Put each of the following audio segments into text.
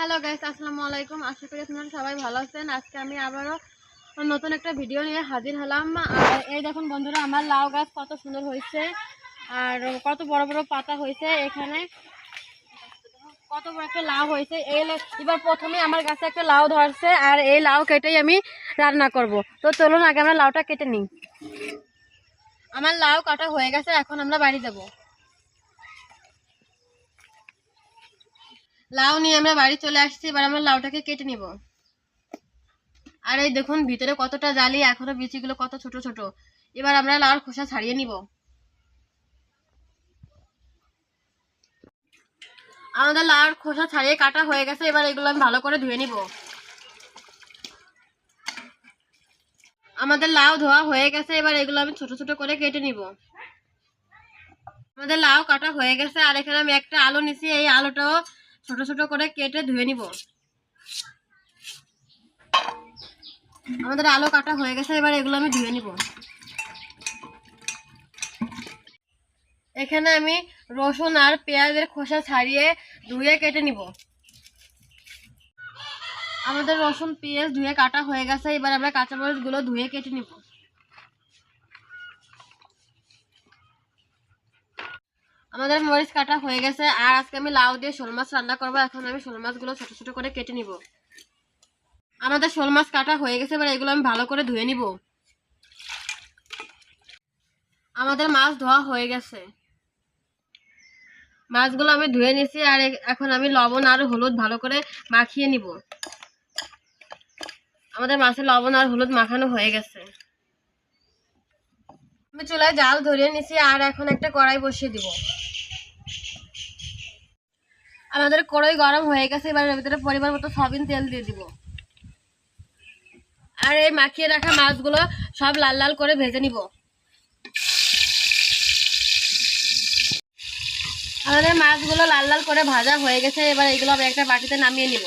Hello guys আসসালামু আলাইকুম আশা করি আপনারা সবাই ভালো আছেন। আজকে আমি আবারও নতুন একটা ভিডিও নিয়ে হাজির হলাম। আর এই দেখুন বন্ধুরা, আমার লাউ গাছ কত সুন্দর হয়েছে আর কত বড় বড় পাতা হয়েছে এখানে। কত বড় একটা লাউ হয়েছে। এই এবার প্রথমে আমার গাছে একটা লাউ ধরছে আর এই লাউ কেটেই আমি রান্না করব। তো চলুন, আগে আমরা লাউটা কেটে নিই। আমার লাউ কাটা হয়ে গেছে, এখন আমরা বাড়ি যাব। লাউ নিয়ে আমরা বাড়ি চলে আসছি, এবার আমরা লাউটাকে কেটে নিব। আর এই দেখুন, ভিতরে কতটা জালি, এখনও বিচিগুলো কত ছোট ছোট। এবার আমরা লাউর খোসা ছাড়িয়ে নিব। আমাদের লাউর খোসা ছাড়িয়ে কাটা হয়ে গেছে, এবার এগুলো আমি ভালো করে ধুয়ে নিব। আমাদের লাউ ধোয়া হয়ে গেছে, এবার এগুলো আমি ছোট ছোট করে কেটে নিব। আমাদের লাউ কাটা হয়ে গেছে, আর এখানে আমি একটা আলু নিছি, এই আলুটাও ছোট ছোট করে কেটে ধুয়ে নিব। আমাদের আলু কাটা হয়ে গেছে, এবার এগুলো আমি ধুয়ে নিব। এখানে আমি রসুন আর পেঁয়াজের খোসা ছাড়িয়ে ধুয়ে কেটে নিব। আমাদের রসুন, পেঁয়াজ ধুয়ে কাটা হয়ে গেছে, এবার আমরা কাঁচা কাঁচামরিচগুলো ধুয়ে কেটে নিব। আমাদের মরিচ কাটা হয়ে গেছে, আর আজকে আমি লাউ দিয়ে শোল মাছ রান্না করব। এখন আমি শোল মাছগুলো ছোট ছোট করে কেটে নিব। আমাদের শোল মাছ কাটা হয়ে গেছে, এবার এগুলো আমি ভালো করে ধুয়ে নিব। আমাদের মাছ ধোয়া হয়ে গেছে। মাছগুলো আমি ধুয়ে নিয়েছি, আর এখন আমি লবণ আর হলুদ ভালো করে মাখিয়ে নিব। আমাদের মাছের লবণ আর হলুদ মাখানো হয়ে গেছে। চুলায় জাল ধরিয়ে নিছি আর এখন একটা কড়াই বসিয়ে দিব। আমাদের কড়াই গরম হয়ে গেছে, এবার এর ভিতরে পরিমাণ মতো সয়াবিন তেল দিয়ে দিব। আর এই মাখিয়ে রাখা মাছগুলো সব লাল লাল করে ভেজে নিব। আমাদের মাছগুলো লাল লাল করে ভাজা হয়ে গেছে, এবার এগুলো আমি একটা বাটিতে নামিয়ে নিব।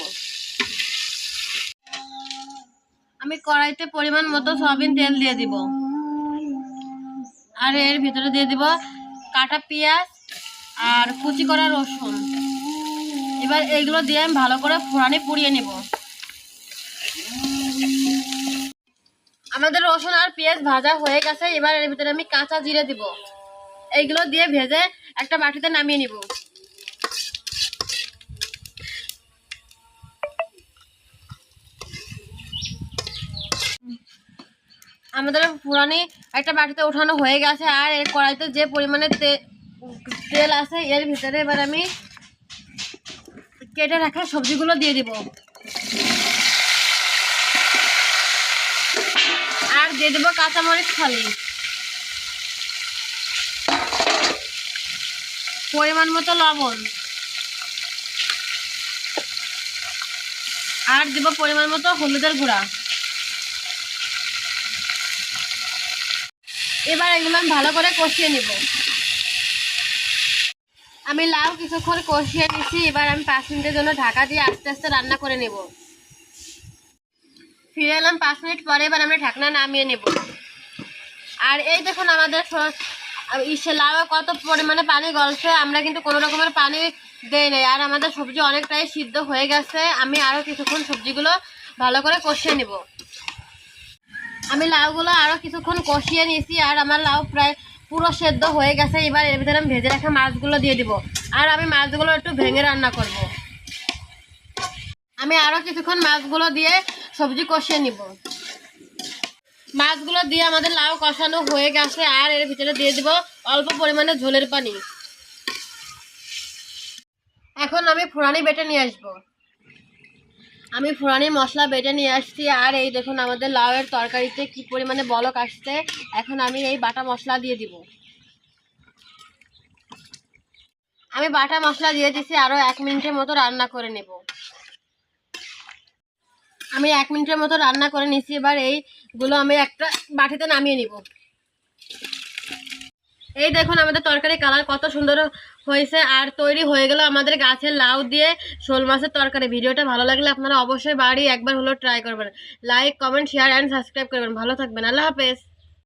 আমি কড়াইতে পরিমাণ মতো সয়াবিন তেল দিয়ে দিব। আর এর ভিতরে দিয়ে দিব কাটা পেঁয়াজ আর কুচি করা রসুন। এবার এইগুলো দিয়ে আমি ভালো করে ফোড়ানি পুড়িয়ে নেব। আমাদের রসুন আর পেঁয়াজ ভাজা হয়ে গেছে, এবার এর ভিতরে আমি কাঁচা জিরে দিব। এইগুলো দিয়ে ভেজে একটা বাটিতে নামিয়ে নিব। আমাদের পুরানি একটা বাটিতে ওঠানো হয়ে গেছে, আর এর কড়াইতে যে পরিমাণে তেল আছে, এর ভিতরে এবার আমি কেটে রাখা সবজিগুলো দিয়ে দিব। আর দিয়ে দেবো কাঁচামরিচ খালি পরিমাণ মতো লবণ। আর দেবো পরিমাণ মতো হলুদের গুঁড়া। এবার এগুলো আমি ভালো করে কষিয়ে নিব। আমি লাউ কিছুক্ষণ কষিয়ে নিছি, এবার আমি পাঁচ মিনিটের জন্য ঢাকা দিয়ে আস্তে আস্তে রান্না করে নেব। ফিরে এলাম পাঁচ মিনিট পরে, এবার আমরা ঢাকনা নামিয়ে নেব। আর এই দেখুন আমাদের ইসে লাউ কত পরিমাণে পানি গলছে, আমরা কিন্তু কোনো রকমের পানি দেই নাই। আর আমাদের সবজি অনেকটাই সিদ্ধ হয়ে গেছে, আমি আরও কিছুক্ষণ সবজিগুলো ভালো করে কষিয়ে নেব। আমি লাউগুলো আরও কিছুক্ষণ কষিয়ে নিয়েছি আর আমার লাউ প্রায় পুরো সেদ্ধ হয়ে গেছে। এবার এর ভিতরে আমি ভেজে রাখা মাছগুলো দিয়ে দিব। আর আমি মাছগুলো একটু ভেঙে রান্না করব। আমি আরও কিছুক্ষণ মাছগুলো দিয়ে সবজি কষিয়ে নিব। মাছগুলো দিয়ে আমাদের লাউ কষানো হয়ে গেছে আর এর ভিতরে দিয়ে দিব অল্প পরিমাণে ঝোলের পানি। এখন আমি ফোড়ানি বেটে নিয়ে আসব। আমি ফোড়ানি মশলা বেটে নিয়ে আসছি, আর এই দেখুন আমাদের লাউয়ের তরকারিতে কি পরিমাণে বলক আসছে। এখন আমি এই বাটা মশলা দিয়ে দিব। আমি বাটা মশলা দিয়ে দিছি আরও এক মিনিটের মতো রান্না করে নেব। আমি এক মিনিটের মতো রান্না করে নিছি, এবার এইগুলো আমি একটা বাটিতে নামিয়ে নিব। এই দেখুন, আমাদের তরকারি কালার কত সুন্দর হয়েছে আর তৈরি হয়ে গেল আমাদের গাছের লাউ দিয়ে শোল মাছের তরকারি। ভিডিওটা ভালো লাগলে আপনারা অবশ্যই বাড়ি একবার হলেও ট্রাই করবেন। Like comment share and subscribe করবেন। ভালো থাকবেন। আল্লাহ হাফেজ।